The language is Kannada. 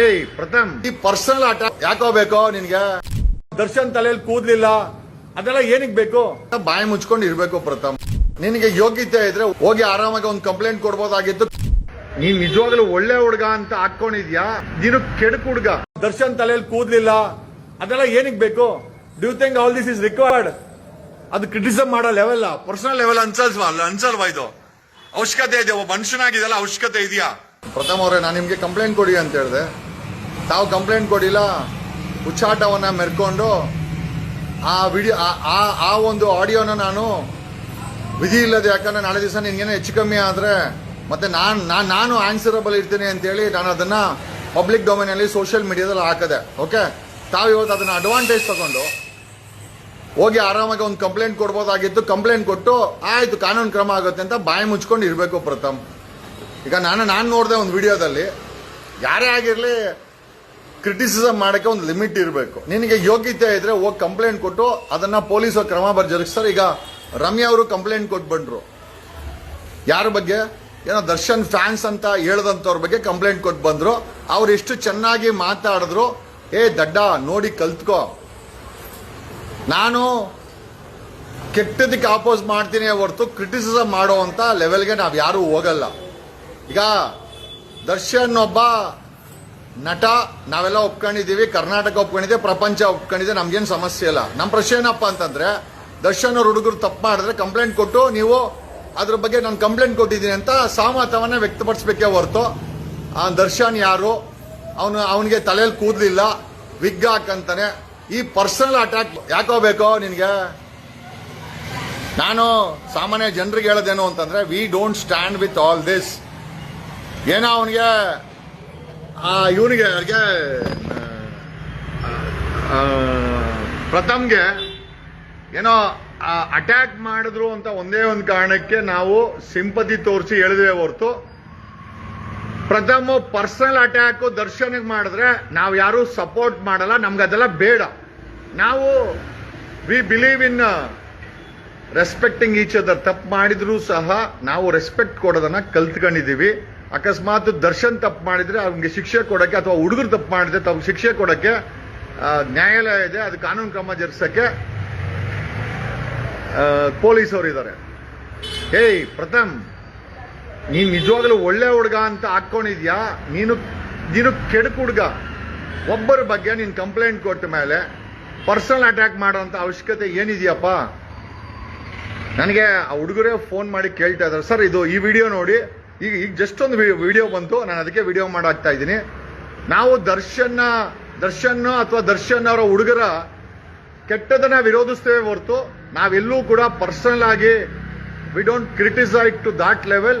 ಏಯ್ ಪ್ರಥಮ್. ಈ ಪರ್ಸನಲ್ ಆಟ ಯಾಕೋ ಬೇಕೋ ನಿನ್ಗೆ? ದರ್ಶನ್ ತಲೆಯಲ್ಲಿ ಕೂದ್ಲಿಲ್ಲ. ಅದೆಲ್ಲ ಏನಿಗ್ ಬೇಕು? ಬಾಯಿ ಮುಚ್ಕೊಂಡು ಇರ್ಬೇಕು ಪ್ರಥಮ್. ನಿನಗೆ ಯೋಗ್ಯತೆ ಇದ್ರೆ ಹೋಗಿ ಆರಾಮಾಗಿ ಒಂದು ಕಂಪ್ಲೇಂಟ್ ಕೊಡ್ಬೋದಾಗಿತ್ತು. ನೀನ್ ನಿಜವಾಗ್ಲೂ ಒಳ್ಳೆ ಹುಡುಗ ಅಂತ ಹಾಕೊಂಡಿದ್ಯಾ? ನೀನು ಕೆಡಕ್ ಹುಡುಗ. ದರ್ಶನ್ ತಲೆಯಲ್ಲಿ ಕೂದ್ಲಿಲ್ಲ. ಅದೆಲ್ಲ ಏನಿಗ್ ಬೇಕು? Do think all this is required ಅದು ಕ್ರಿಟಿಸಮ್ ಮಾಡೋ ಲೆವೆಲ್ ಪರ್ಸನಲ್ ಲೆವೆಲ್ ಅನ್ಸಲ್ವಾ ಅನ್ಸಲ್ವಾ ಇದು? ಅವಶ್ಯಕತೆ ಇದೆ ಒಬ್ಬ ಮನುಷ್ಯನಾಗಿದೆಲ್ಲ ಅವಶ್ಯಕತೆ ಇದೆಯಾ? ಪ್ರಥಮ ಅವರೇ ನಾನು ನಿಮ್ಗೆ ಕಂಪ್ಲೇಂಟ್ ಕೊಡಿ ಅಂತ ಹೇಳಿದೆ. ತಾವು ಕಂಪ್ಲೇಂಟ್ ಕೊಡಿಲ್ಲ, ಹುಚ್ಚಾಟವನ್ನು ಮೆರ್ಕೊಂಡು ಆ ವಿಡಿಯೋ, ಆ- ಆ ಒಂದು ಆಡಿಯೋನ ನಾನು ವಿಧಿ ಇಲ್ಲದೆ, ಯಾಕಂದ್ರೆ ನಾಳೆ ದಿವಸ ನಿನ್ಗೇನೋ ಹೆಚ್ಚು ಕಮ್ಮಿ ಆದರೆ, ಮತ್ತೆ ನಾನು ನಾನು ನಾನು ಆನ್ಸರಬಲ್ ಇರ್ತೀನಿ ಅಂತೇಳಿ ನಾನು ಅದನ್ನು ಪಬ್ಲಿಕ್ ಡೊಮೈನಲ್ಲಿ ಸೋಷಿಯಲ್ ಮೀಡಿಯಾದಲ್ಲಿ ಹಾಕದೆ ಓಕೆ ತಾವು ಇವತ್ತು ಅದನ್ನು ಅಡ್ವಾಂಟೇಜ್ ತಗೊಂಡು ಹೋಗಿ ಆರಾಮಾಗಿ ಒಂದು ಕಂಪ್ಲೇಂಟ್ ಕೊಡ್ಬೋದಾಗಿತ್ತು ಕಂಪ್ಲೇಂಟ್ ಕೊಟ್ಟು ಆಯಿತು, ಕಾನೂನು ಕ್ರಮ ಆಗುತ್ತೆ ಅಂತ ಬಾಯಿ ಮುಚ್ಕೊಂಡು ಇರಬೇಕು ಪ್ರಥಮ್. ಈಗ ನಾನು ನಾನು ನೋಡಿದೆ ಒಂದು ವಿಡಿಯೋದಲ್ಲಿ, ಯಾರೇ ಆಗಿರಲಿ ಕ್ರಿಟಿಸಿಸಮ್ ಮಾಡಕ್ಕೆ ಒಂದು ಲಿಮಿಟ್ ಇರಬೇಕು. ನಿನಗೆ ಯೋಗ್ಯತೆ ಇದ್ರೆ ಹೋಗಿ ಕಂಪ್ಲೇಂಟ್ ಕೊಟ್ಟು ಅದನ್ನ ಪೊಲೀಸ್ ಕ್ರಮ ಬರ್ ಜರುಗಿಸ್ತಾರೆ ಈಗ ರಮ್ಯಾ ಅವರು ಕಂಪ್ಲೇಂಟ್ ಕೊಟ್ಟು ಬಂದ್ರು. ಯಾರ ಬಗ್ಗೆ? ಏನೋ ದರ್ಶನ್ ಫ್ಯಾನ್ಸ್ ಅಂತ ಹೇಳ್ದಂಥವ್ರ ಬಗ್ಗೆ ಕಂಪ್ಲೇಂಟ್ ಕೊಟ್ಟು ಬಂದ್ರು. ಅವ್ರು ಎಷ್ಟು ಚೆನ್ನಾಗಿ ಮಾತಾಡಿದ್ರು. ಏ, ದಡ್ಡ, ನೋಡಿ ಕಲ್ತ್ಕೋ. ನಾನು ಕೆಟ್ಟದಕ್ಕೆ ಆಪೋಸ್ ಮಾಡ್ತೀನಿ ಹೊರತು ಕ್ರಿಟಿಸಿಸಮ್ ಅಂತ ಲೆವೆಲ್ಗೆ ನಾವು ಯಾರು ಹೋಗಲ್ಲ. ಈಗ ದರ್ಶನ್ ಒಬ್ಬ ನಟ, ನಾವೆಲ್ಲ ಒಪ್ಕೊಂಡಿದೀವಿ ಕರ್ನಾಟಕ ಒಪ್ಕೊಂಡಿದೆ, ಪ್ರಪಂಚ ಒಪ್ಕೊಂಡಿದೆ, ನಮ್ಗೇನು ಸಮಸ್ಯೆ ಇಲ್ಲ. ನಮ್ಮ ಪ್ರಶ್ನೆ ಏನಪ್ಪ ಅಂತಂದ್ರೆ, ದರ್ಶನ್ ಅವ್ರ ಹುಡುಗರು ತಪ್ಪು ಮಾಡಿದ್ರೆ ಕಂಪ್ಲೇಂಟ್ ಕೊಟ್ಟು ನೀವು ಅದ್ರ ಬಗ್ಗೆ ನಾನು ಕಂಪ್ಲೇಂಟ್ ಕೊಟ್ಟಿದ್ದೀನಿ ಅಂತ ಸಹಮತವನ್ನ ವ್ಯಕ್ತಪಡಿಸ್ಬೇಕೇ ಹೊರತು. ಆ ದರ್ಶನ್ ಯಾರು? ಅವನು, ಅವನಿಗೆ ತಲೆಯಲ್ಲಿ ಕೂದಲಿಲ್ಲ ವಿಗ್ ಹಾಕಂತಾನೆ. ಈ ಪರ್ಸನಲ್ ಅಟ್ಯಾಕ್ ಯಾಕೋ ಬೇಕೋ ನಿನಗೆ? ನಾನು ಸಾಮಾನ್ಯ ಜನರಿಗೆ ಹೇಳೋದೇನು ಅಂತಂದ್ರೆ we don't stand with all this ಏನೋ ಅವನಿಗೆ ಇವನಿಗೆ ಅವ್ರಿಗೆ ಪ್ರಥಮ್ಗೆ ಏನೋ ಅಟ್ಯಾಕ್ ಮಾಡಿದ್ರು ಅಂತ ಒಂದೇ ಒಂದು ಕಾರಣಕ್ಕೆ ನಾವು ಸಿಂಪತಿ ತೋರಿಸಿ ಹೇಳಿದ್ರೆ ಹೊರತು. ಪ್ರಥಮ ಪರ್ಸನಲ್ ಅಟ್ಯಾಕ್ ದರ್ಶನಿಗೆ ಮಾಡಿದ್ರೆ ನಾವು ಯಾರು ಸಪೋರ್ಟ್ ಮಾಡಲ್ಲ, ನಮ್ಗೆ ಅದೆಲ್ಲ ಬೇಡ. ನಾವು we believe in respecting each other ತಪ್ಪು ಮಾಡಿದ್ರು ಸಹ ನಾವು ರೆಸ್ಪೆಕ್ಟ್ ಕೊಡೋದನ್ನ ಕಲ್ತ್ಕೊಂಡಿದೀವಿ. ಅಕಸ್ಮಾತ್ ದರ್ಶನ್ ತಪ್ಪು ಮಾಡಿದ್ರೆ ಅವ್ನಿಗೆ ಶಿಕ್ಷೆ ಕೊಡೋಕ್ಕೆ ಅಥವಾ ಹುಡುಗರು ತಪ್ಪು ಮಾಡಿದ್ರೆ ತಮ್ಮ ಶಿಕ್ಷೆ ಕೊಡೋಕ್ಕೆ ನ್ಯಾಯಾಲಯ ಇದೆ, ಅದು ಕಾನೂನು ಕ್ರಮ ಜರುಗಿಸಕ್ಕೆ ಪೊಲೀಸವರು ಇದ್ದಾರೆ ಹೇಯ್ ಪ್ರಥಮ್, ನೀನ್ ನಿಜವಾಗ್ಲೂ ಒಳ್ಳೆ ಹುಡುಗ ಅಂತ ಹಾಕೊಂಡಿದ್ಯಾ? ನೀನು ನೀನು ಕೆಡಕು ಹುಡುಗ. ಒಬ್ಬರ ಬಗ್ಗೆ ನೀನು ಕಂಪ್ಲೇಂಟ್ ಕೊಟ್ಟ ಮೇಲೆ ಪರ್ಸನಲ್ ಅಟ್ಯಾಕ್ ಮಾಡೋಂಥ ಅವಶ್ಯಕತೆ ಏನಿದೆಯಪ್ಪ? ನನಗೆ ಆ ಹುಡುಗರೇ ಫೋನ್ ಮಾಡಿ ಕೇಳ್ತಾ ಇದ್ದಾರೆ. ಸರ್, ಇದು ಈ ವಿಡಿಯೋ ನೋಡಿ. ಈಗ ಈಗ ಜಸ್ಟ್ ಒಂದು ವಿಡಿಯೋ ಬಂತು. ನಾನು ಅದಕ್ಕೆ ವಿಡಿಯೋ ಮಾಡಾಕ್ತಾ ಇದ್ದೀನಿ. ನಾವು ದರ್ಶನ್ನ ದರ್ಶನ್ ಅಥವಾ ದರ್ಶನ್ ಅವರ ಹುಡುಗರ ಕೆಟ್ಟದನ್ನ ವಿರೋಧಿಸ್ತೇವೆ ಹೊರತು ನಾವೆಲ್ಲೂ ಕೂಡ ಪರ್ಸನಲ್ ಆಗಿ we don't criticised to that level